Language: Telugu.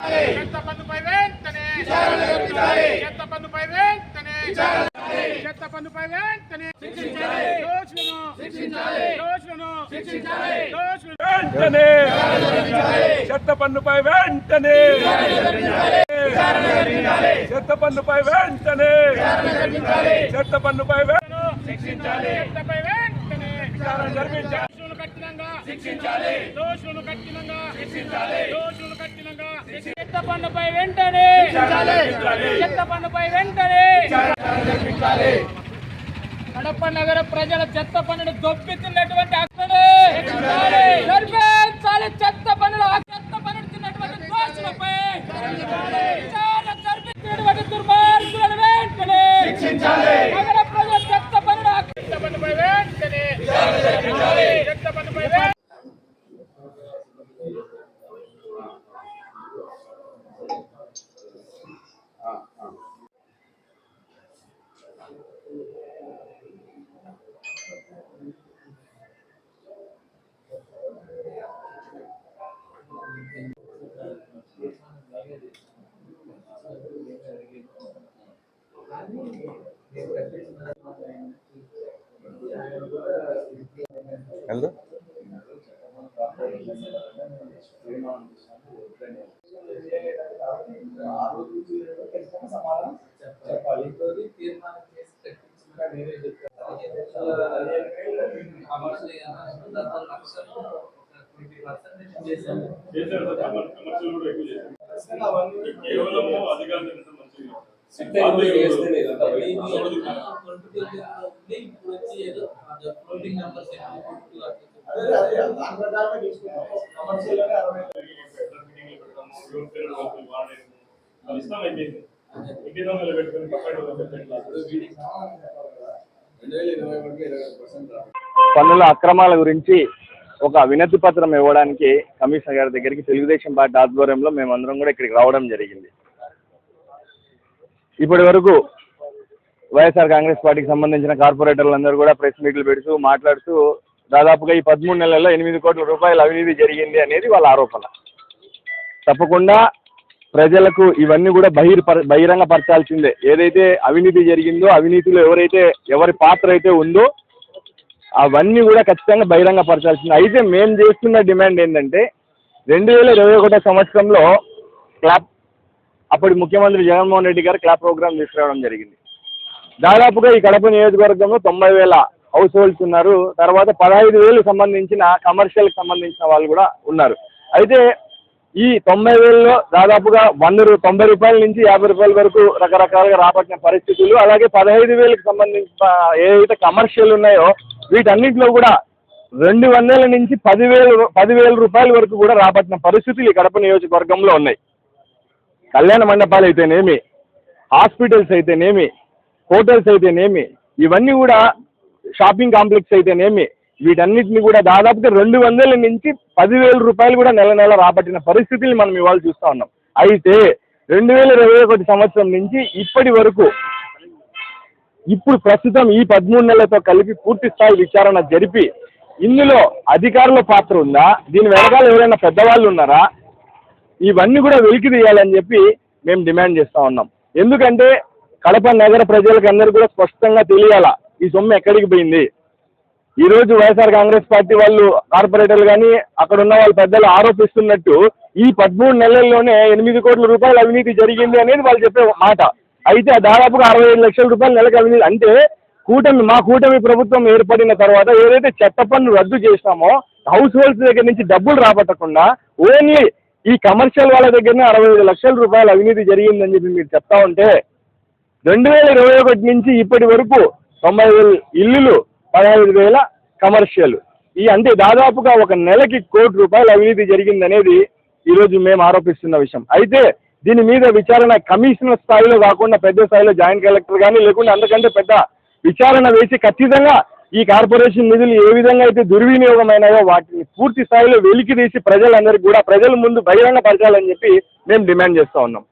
పన్నుపై వెంటనే చెత్త పన్నుపై వెంటనే చెత్త పన్నుపై వెంటనే వెంటనే చెత్త పన్నుపై వెంటనే చెత్త పన్నుపై వెంటనే చెత్త పన్నుపై వెంటనే చెత్తపై వెంటనే విచారణ జరిపించాలి. దోషులను కఠినంగా శిక్షించాలి. దోషులను కఠినంగా శిక్షించాలి. దోషులను కఠినంగా చెత్త పన్నుపై వెంటనే. చెత్త పన్నుపై వెంటనే. కడప నగర ప్రజల చెత్త పన్నును దొబ్బితున్నటువంటి వెళ్దా చెప్పాలి ఇంకోటి తీర్మానం చేసి చర్చించకుండా నేనే చెప్తాను చేశారు సార్ కమర్- కమర్షియల్ కూడా ఎక్కువ అవన్నీ కేవలము అధికారులు పన్నుల అక్రమాల గురించి ఒక వినతి పత్రం ఇవ్వడానికి కమిషనర్ గారి దగ్గరికి తెలుగుదేశం పార్టీ ఆధ్వర్యంలో మేమందరం కూడా ఇక్కడికి రావడం జరిగింది. ఇప్పటి వరకు వైఎస్ఆర్ కాంగ్రెస్ పార్టీకి సంబంధించిన కార్పొరేటర్లందరూ కూడా ప్రెస్ మీట్లు పెడుతూ మాట్లాడుతూ దాదాపుగా ఈ పదమూడు నెలల్లో ఎనిమిది కోట్ల రూపాయల అవినీతి జరిగింది అనేది వాళ్ళ ఆరోపణ. తప్పకుండా ప్రజలకు ఇవన్నీ కూడా బహిర్ పరచాల్సిందే. ఏదైతే అవినీతి జరిగిందో అవినీతిలో ఎవరైతే ఎవరి పాత్ర అయితే ఉందో అవన్నీ కూడా ఖచ్చితంగా బహిరంగ పరచాల్సిందే. అయితే మేము చేస్తున్న డిమాండ్ ఏంటంటే రెండు వేల ఇరవై ఒకటో సంవత్సరంలో క్లాప్ అప్పటి ముఖ్యమంత్రి జగన్మోహన్ రెడ్డి గారు క్లాప్ ప్రోగ్రామ్ తీసుకురావడం జరిగింది. దాదాపుగా ఈ కడప నియోజకవర్గంలో తొంభై వేల హౌస్ హోల్డ్స్ ఉన్నారు. తర్వాత పదహైదు వేలు సంబంధించిన కమర్షియల్కి సంబంధించిన వాళ్ళు కూడా ఉన్నారు. అయితే ఈ తొంభై వేలలో దాదాపుగా వంద తొంభై రూపాయల నుంచి యాభై రూపాయల వరకు రకరకాలుగా రాబట్టిన పరిస్థితులు అలాగే పదహైదు వేలకు సంబంధించిన ఏవైతే కమర్షియల్ ఉన్నాయో వీటన్నిటిలో కూడా రెండు వందల నుంచి పదివేలు పదివేల రూపాయల వరకు కూడా రాబట్టిన పరిస్థితులు ఈ కడప నియోజకవర్గంలో ఉన్నాయి. కళ్యాణ మండపాలు అయితేనేమి హాస్పిటల్స్ అయితేనేమి హోటల్స్ అయితేనేమి ఇవన్నీ కూడా షాపింగ్ కాంప్లెక్స్ అయితేనేమి వీటన్నిటిని కూడా దాదాపుగా రెండు వందల నుంచి పదివేల రూపాయలు కూడా నెల నెల రాబట్టిన పరిస్థితులు మనం ఇవాళ చూస్తూ ఉన్నాం. అయితే రెండు వేల ఇరవై ఒకటి సంవత్సరం నుంచి ఇప్పటి వరకు ఇప్పుడు ప్రస్తుతం ఈ పదమూడు నెలలతో కలిపి పూర్తి స్థాయి విచారణ జరిపి ఇందులో అధికారుల పాత్ర ఉందా? దీని వెనకాల ఎవరైనా పెద్దవాళ్ళు ఉన్నారా? ఇవన్నీ కూడా వెలికి తీయాలని చెప్పి మేము డిమాండ్ చేస్తూ ఉన్నాం. ఎందుకంటే కడప నగర ప్రజలకు అందరూ కూడా స్పష్టంగా తెలియాలా ఈ సొమ్ము ఎక్కడికి పోయింది. ఈరోజు వైఎస్ఆర్ కాంగ్రెస్ పార్టీ వాళ్ళు కార్పొరేటర్లు కానీ అక్కడ ఉన్న వాళ్ళ పెద్దలు ఆరోపిస్తున్నట్టు ఈ పదమూడు నెలల్లోనే ఎనిమిది కోట్ల రూపాయల అవినీతి జరిగింది అనేది వాళ్ళు చెప్పే మాట. అయితే దాదాపుగా అరవై ఐదు లక్షల రూపాయలు నెలకు అవినీతి. అంటే కూటమి మా కూటమి ప్రభుత్వం ఏర్పడిన తర్వాత ఏదైతే చెత్త పన్ను రద్దు చేస్తామో హౌస్ హోల్డ్స్ దగ్గర నుంచి డబ్బులు రాబట్టకుండా ఓన్లీ ఈ కమర్షియల్ వాళ్ళ దగ్గరనే అరవై ఐదు లక్షల రూపాయలు అవినీతి జరిగిందని చెప్పి మీరు చెప్తా ఉంటే రెండు వేల ఇరవై ఒకటి నుంచి ఇప్పటి వరకు తొంభై వేల ఇల్లులు పదహైదు వేల కమర్షియల్. ఈ అంటే దాదాపుగా ఒక నెలకి కోటి రూపాయలు అవినీతి జరిగిందనేది ఈరోజు మేము ఆరోపిస్తున్న విషయం. అయితే దీని మీద విచారణ కమిషనర్ స్థాయిలో కాకుండా పెద్ద స్థాయిలో జాయింట్ కలెక్టర్ కానీ లేకుంటే అందుకంటే పెద్ద విచారణ వేసి ఖచ్చితంగా ఈ కార్పొరేషన్ నిధులు ఏ విధంగా అయితే దుర్వినియోగమైనాయో వాటిని పూర్తి స్థాయిలో వెలికి తీసి ప్రజలందరికీ కూడా ప్రజల ముందు బహిరంగపరచాలని చెప్పి మేము డిమాండ్ చేస్తూ ఉన్నాం.